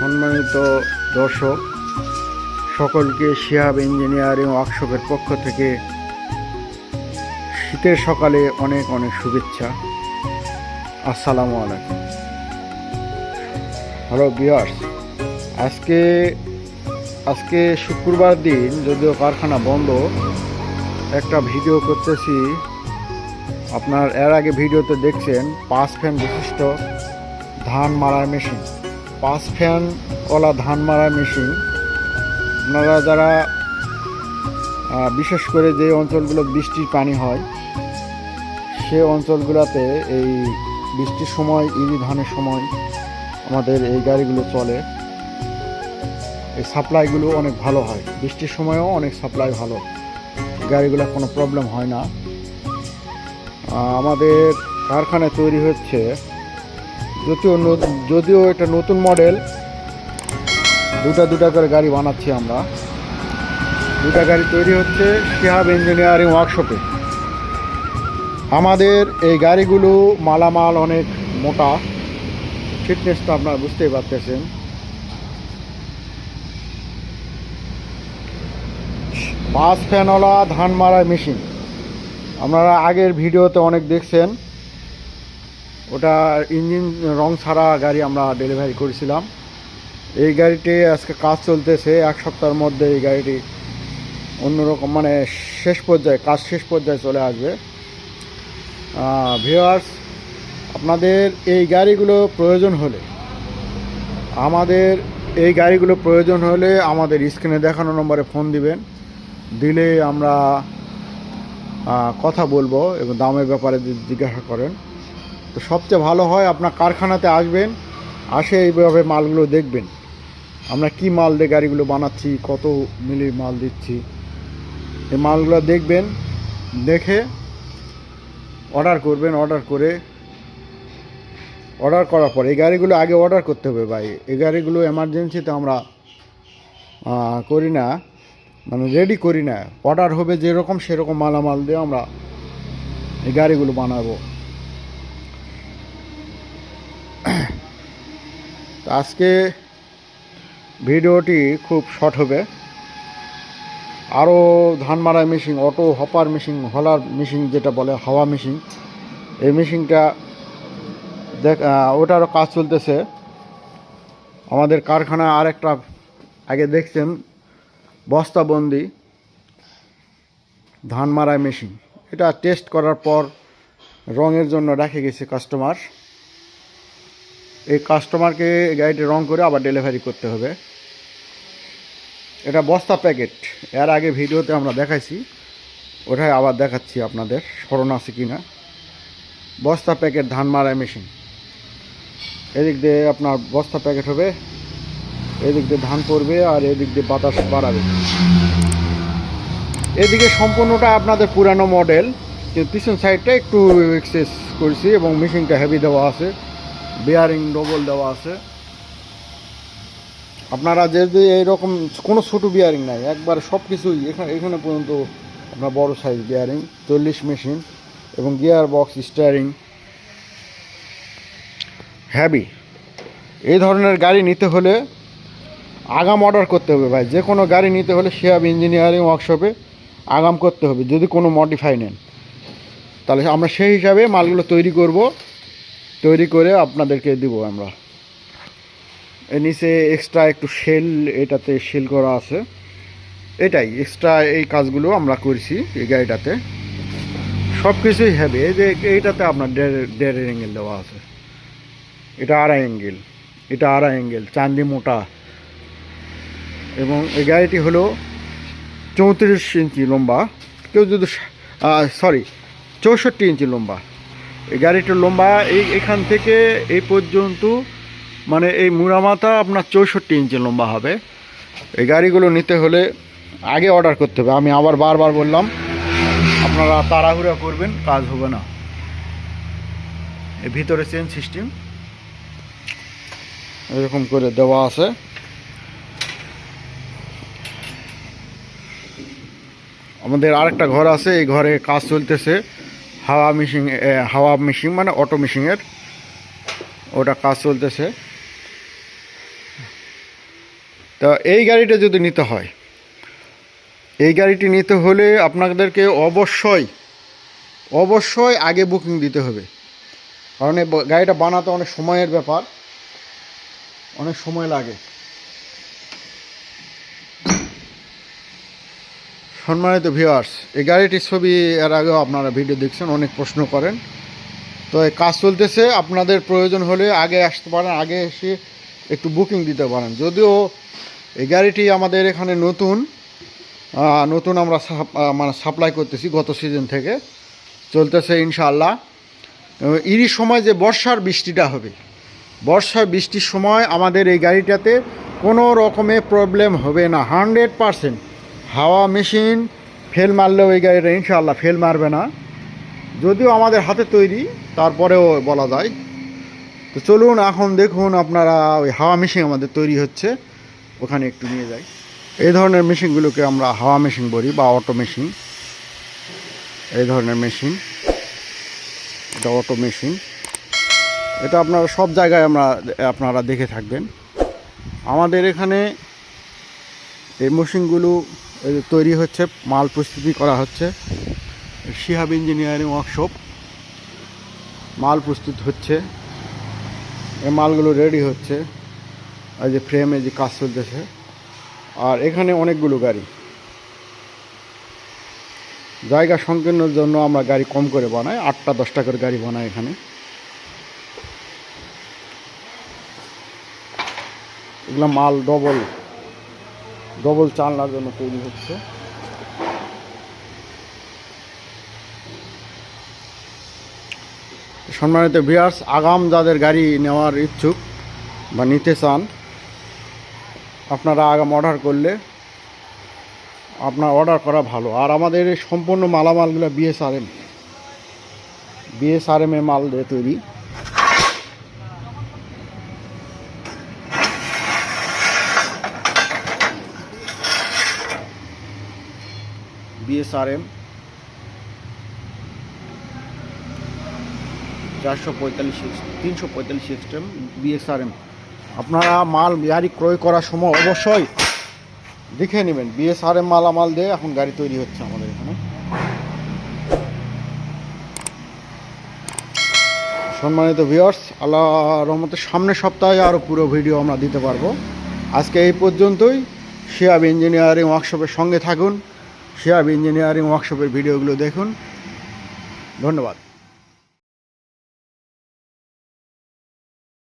সম্মানিত দর্শক, সকলকে শিহাব ইঞ্জিনিয়ারিং ওয়ার্কশপের পক্ষ থেকে শীতের সকালে অনেক অনেক শুভেচ্ছা। আসসালামু আলাইকুম। হ্যালো বিয়ার্স আজকে আজকে শুক্রবার দিন, যদিও কারখানা বন্ধ, একটা ভিডিও করতেছি। আপনার এর আগে ভিডিওতে দেখছেন, পাঁচ ফ্যান বিশিষ্ট ধান মারার মেশিন। পাঁচ ফ্যানওয়ালা ধান মারার মেশিন। আপনারা যারা বিশেষ করে যে অঞ্চলগুলো বৃষ্টির পানি হয়, সে অঞ্চলগুলোতে এই বৃষ্টির সময়, ইরি ধানের সময় আমাদের এই গাড়িগুলো চলে। এই সাপ্লাইগুলো অনেক ভালো হয়। বৃষ্টির সময়ও অনেক সাপ্লাই ভালো। গাড়িগুলো কোনো প্রবলেম হয় না। আমাদের কারখানায় তৈরি হচ্ছে যদিও যদিও এটা নতুন মডেল, দুটা দুটা করে গাড়ি বানাচ্ছি আমরা। দুটা গাড়ি তৈরি হচ্ছে শিহাব ইঞ্জিনিয়ারিং ওয়ার্কশপে। আমাদের এই গাড়িগুলো মালামাল অনেক মোটা। ফিটনেসটা আপনারা বুঝতেই পারতেছেন। পাঁচ ফ্যানওয়ালা ধান মারার মেশিন। আপনারা আগের ভিডিওতে অনেক দেখছেন। ওটা ইঞ্জিন রং ছাড়া গাড়ি আমরা ডেলিভারি করেছিলাম। এই গাড়িটি আজকে কাজ চলতেছে, এক সপ্তাহের মধ্যে এই গাড়িটি অন্যরকম মানে শেষ পর্যায়ে, কাজ শেষ পর্যায়ে চলে আসবে। ভিওয়ার্স আপনাদের এই গাড়িগুলো প্রয়োজন হলে, আমাদের এই গাড়িগুলো প্রয়োজন হলে আমাদের স্ক্রিনে দেখানো নম্বরে ফোন দিবেন। দিলে আমরা কথা বলব এবং দামের ব্যাপারে জিজ্ঞাসা করেন। তো সবচেয়ে ভালো হয় আপনার কারখানাতে আসবেন, আসে এইভাবে মালগুলো দেখবেন। আমরা কি মাল দিয়ে গাড়িগুলো বানাচ্ছি, কত মিলি মাল দিচ্ছি। এই মালগুলো দেখবেন, দেখে অর্ডার করবেন অর্ডার করে অর্ডার করার পর, এই গাড়িগুলো আগে অর্ডার করতে হবে ভাই। এই গাড়িগুলো এমার্জেন্সিতে আমরা করি না মানে রেডি করি না। অর্ডার হবে যেরকম, সেরকম মালামাল দিয়ে আমরা এই গাড়িগুলো বানাবো। আজকে ভিডিওটি খুব শর্ট হবে। আরও ধান মারাই machine, auto hopper machine, huller machine যেটা বলে, হাওয়া মেশিন, এই মেশিনটা দেখ ওটারও কাজ চলতেছে। আমাদের কারখানা আরেকটা আগে দেখছেন, বস্তাবন্দি ধান মারাই মেশিন। এটা টেস্ট করার পর রঙের জন্য রেখে গেছে কাস্টমার এই কাস্টমারকে গাড়িটি রং করে আবার ডেলিভারি করতে হবে। এটা বস্তা প্যাকেট এর আগে ভিডিওতে আমরা দেখাইছি। ওটাই আবার দেখাচ্ছি আপনাদের, স্মরণ আছে কি না বস্তা প্যাকেট ধান মারাই মেশিন এদিক দিয়ে আপনার বস্তা প্যাকেট হবে, এদিক দিয়ে ধান পড়বে আর এদিক দিয়ে বাতাস বাড়াবে। এদিকে সম্পূর্ণটা আপনাদের পুরানো মডেল কিন্তু পিছন সাইডটা একটু এক্সেস করছি এবং মেশিনটা হেভি দেওয়া আছে। বিয়ারিং ডবল দেওয়া আছে। আপনারা যদি এইরকম কোনো ছোটো বিয়ারিং নাই, একবার সব কিছুই এখানে এখানে পর্যন্ত আপনার বড় সাইজ বিয়ারিং চল্লিশ মেশিন এবং গিয়ার বক্স স্টিয়ারিং হ্যাভি এই ধরনের গাড়ি নিতে হলে আগাম অর্ডার করতে হবে ভাই। যে কোনো গাড়ি নিতে হলে শেয়াব ইঞ্জিনিয়ারিং ওয়ার্কশপে আগাম করতে হবে, যদি কোনো মডিফাই নেন। তাহলে আমরা সেই হিসাবে মালগুলো তৈরি করব। তৈরি করে আপনাদেরকে দিব আমরা। এর নিচে এক্সট্রা একটু সেল এটাতে সেল করা আছে। এটাই এক্সট্রা এই কাজগুলো আমরা করছি এই গাড়িটাতে। সব কিছুই হবে এই যে এইটাতে আপনার দেড় অ্যাঙ্গেল দেওয়া আছে। এটা আড়াই অ্যাঙ্গেল এটা আড়াই অ্যাঙ্গেল চান্দি মোটা। এবং এই গাড়িটি হলো চৌত্রিশ ইঞ্চি লম্বা। কেউ যদি সরি চৌষট্টি ইঞ্চি লম্বা। গাড়িটার লম্বা, এই এখান থেকে এই পর্যন্ত মানে এই মুড়ামাথা আপনার চৌষট্টি ইঞ্চি লম্বা হবে। এই গাড়িগুলো নিতে হলে আগে অর্ডার করতে হবে। আমি আবার বারবার বললাম, আপনারা তাড়াহুড়া করবেন, কাজ হবে না। এর ভিতরে চেন সিস্টেম এরকম করে দেওয়া আছে। আমাদের আরেকটা ঘর আছে, এই ঘরে কাজ চলতেছে। হাওয়া মেশিন হাওয়া মেশিন মানে অটো মেশিনের ওটা কাজ চলতেছে। তা এই গাড়িটা যদি নিতে হয়, এই গাড়িটি নিতে হলে আপনাদেরকে অবশ্যই অবশ্যই আগে বুকিং দিতে হবে। কারণ গাড়িটা বানাতে অনেক সময়ের ব্যাপার, অনেক সময় লাগে। সম্মানিত ভিউয়ার্স এই গাড়িটির ছবি এর আগেও আপনারা ভিডিও দেখছেন, অনেক প্রশ্ন করেন। তো এই কাজ চলতেছে, আপনাদের প্রয়োজন হলে আগে আসতে পারেন, আগে এসে একটু বুকিং দিতে পারেন। যদিও এই গাড়িটি আমাদের এখানে নতুন নতুন আমরা মানে সাপ্লাই করতেছি গত সিজন থেকে। চলতেছে ইনশাআল্লাহ। এরই সময় যে বর্ষার বৃষ্টিটা হবে, বর্ষার বৃষ্টির সময় আমাদের এই গাড়িটাতে কোনো রকমের প্রবলেম হবে না হান্ড্রেড পারসেন্ট হাওয়া মেশিন, ফেল মারলেও এই গাড়িটা ইনশাআল্লাহ ফেল মারবে না। যদিও আমাদের হাতে তৈরি, তারপরেও বলা যায়। তো চলুন, এখন দেখুন আপনারা ওই হাওয়া মেশিন আমাদের তৈরি হচ্ছে। ওখানে একটু নিয়ে যাই। এই ধরনের মেশিনগুলোকে আমরা হাওয়া মেশিন বলি বা অটো মেশিন। এই ধরনের মেশিন। এটা অটো মেশিন। এটা আপনারা সব জায়গায় আমরা, আপনারা দেখে থাকবেন। আমাদের এখানে এই মেশিনগুলো তৈরি হচ্ছে, মাল প্রস্তুতি করা হচ্ছে। Shihab engineering workshop. মাল প্রস্তুত হচ্ছে। এই মালগুলো রেডি হচ্ছে। এই যে ফ্রেমে যে কাজ চলতেছে। আর এখানে অনেকগুলো গাড়ি। জায়গা সংকীর্ণের জন্য আমরা গাড়ি কম করে বানাই। আটটা, দশটা করে গাড়ি বানাই এখানে। এগুলো মাল ডবল ডবল চালনার জন্য তৈরি হচ্ছে। সম্মানিত ভিয়ার্স আগাম যাদের গাড়ি নেওয়ার ইচ্ছুক বা নিতে চান, আপনারা আগাম অর্ডার করলে আপনার অর্ডার করা ভালো। আর আমাদের সম্পূর্ণ মালামালগুলো বিএসআরএম বিএসআরএম এ মাল দিয়ে তৈরি। বিএসআরএম চারশো পঁয়তাল্লিশ তিনশো পঁয়তাল্লিশ সিস্টেম বিএসআরএম। আপনারা মাল গাড়ি ক্রয় করার সময় অবশ্যই দেখে নেবেন, বিএসআরএম মালামাল দিয়ে এখন গাড়ি তৈরি হচ্ছে আমাদের এখানে। সম্মানিত ভিউয়ার্স আল্লাহ রহমতের সামনের সপ্তাহে আরও পুরো ভিডিও আমরা দিতে পারব। আজকে এই পর্যন্তই। শিয়াব ইঞ্জিনিয়ারিং ওয়ার্কশপের সঙ্গে থাকুন। শিয়াব ইঞ্জিনিয়ারিং ওয়ার্কশপের ভিডিওগুলো দেখুন। ধন্যবাদ।